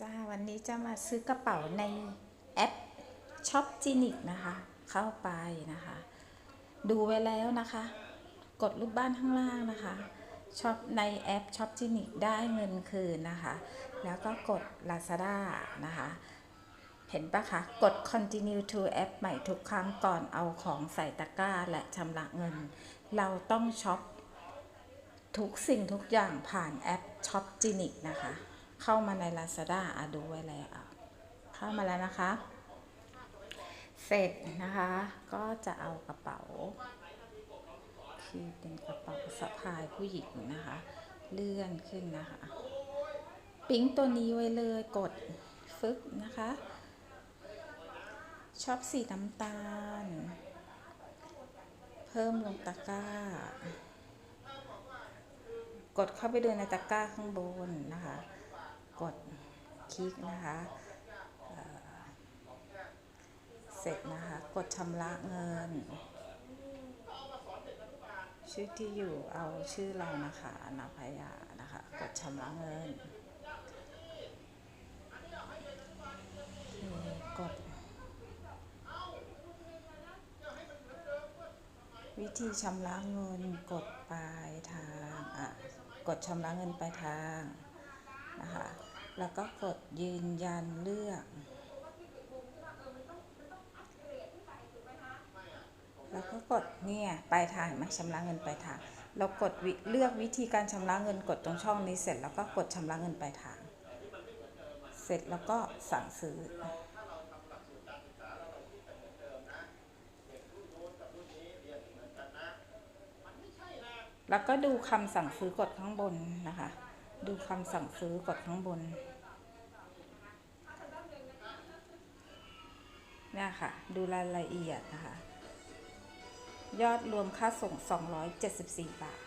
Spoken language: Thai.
จ้าวันนี้จะมาซื้อกระเป๋าในแอปช็อปจินิกนะคะ เข้าไปนะคะ ดูไว้แล้วนะคะ กดรูปบ้านข้างล่างนะคะช็อปในแอปช็อปจินิกได้เงินคืนนะคะ แล้วก็กด Lazada นะคะ เห็นปะคะ กด continue to app ใหม่ทุกครั้งก่อนเอาของใส่ตะกร้าและชำระเงิน เราต้องช็อปทุกสิ่งทุกอย่างผ่านแอปช็อปจินิกนะคะ เข้ามาใน Lazada อะดูไว้แล้วอะเข้ามาแล้วนะคะ เสร็จนะคะ ก็จะเอากระเป๋าคือเป็นกระเป๋าสะพายผู้หญิงนะคะ เลื่อนขึ้นนะคะ ปิ๊งตัวนี้ไว้เลยกดฟึบนะคะ ชอบสีน้ำตาล เพิ่มลงตะกร้า กดเข้าไปดูในตะกร้าข้างบนนะคะ กดคลิกนะคะเสร็จนะคะ กดชำระเงิน ชื่อที่อยู่เอาชื่อเรานะคะนาพยานะคะ กดชำระเงิน กด วิธีชำระเงินกดปลายทาง อะ กดชำระเงินปลายทางนะคะ แล้วก็กดยืนยันเลือก แล้วก็กดเนี่ยปลายทางเห็นไหมชำระเงินปลายทาง เรากดเลือกวิธีการชำระเงินกดตรงช่องนี้เสร็จแล้วก็กดชำระเงินปลายทาง เสร็จแล้วก็สั่งซื้อแล้วก็ดูคำสั่งซื้อกดข้างบนนะคะ ดูคำสั่งซื้อกดข้างบนเนี่ยค่ะ ดูรายละเอียดนะคะ ยอดรวมค่าส่ง 274 บาท